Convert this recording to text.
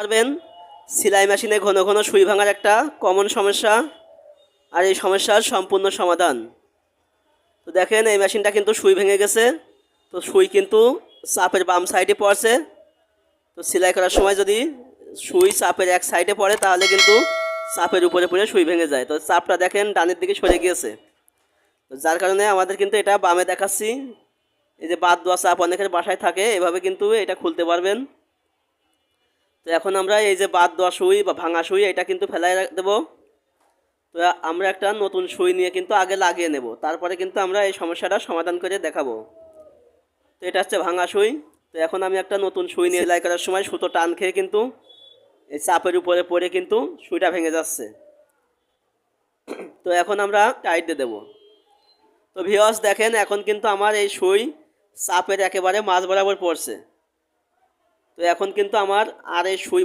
পারবেন? সেলাই মেশিনে ঘন ঘন সুই ভাঙার একটা কমন সমস্যা। আর এই সমস্যার সম্পূর্ণ সমাধান। তো দেখেন, এই মেশিনটা কিন্তু সুই ভেঙে গেছে। তো সুই কিন্তু চাপের বাম সাইডে পড়ছে। তো সেলাই করার সময় যদি সুই চাপের এক সাইডে পড়ে, তাহলে কিন্তু চাপের উপরে পড়ে সুই ভেঙে যায়। তো চাপটা দেখেন, ডানের দিকে সরে গিয়েছে। তো যার কারণে আমাদের কিন্তু এটা বামে দেখাচ্ছি। এই যে বাদ দোয়া চাপ অনেকের বাসায় থাকে, এভাবে কিন্তু এটা খুলতে পারবেন। তো এখন আমরা এই যে বাদ দেওয়া সুই বা ভাঙা সুই, এটা কিন্তু ফেলাই দেবো। তো আমরা একটা নতুন সুই নিয়ে কিন্তু আগে লাগিয়ে নেব। তারপরে কিন্তু আমরা এই সমস্যাটা সমাধান করে দেখাবো। তো এটা হচ্ছে ভাঙা সুই। তো এখন আমি একটা নতুন সুই নিয়ে সেলাই করার সময় সুতো টান খেয়ে কিন্তু এই চাপের উপরে পড়ে কিন্তু সুইটা ভেঙে যাচ্ছে। তো এখন আমরা টাইট দিয়ে দেবো। তো ভিওস দেখেন, এখন কিন্তু আমার এই সুই চাপের একেবারে মাঝ বরাবর পড়ছে। তো এখন কিন্তু আমার আর এই ভাঙ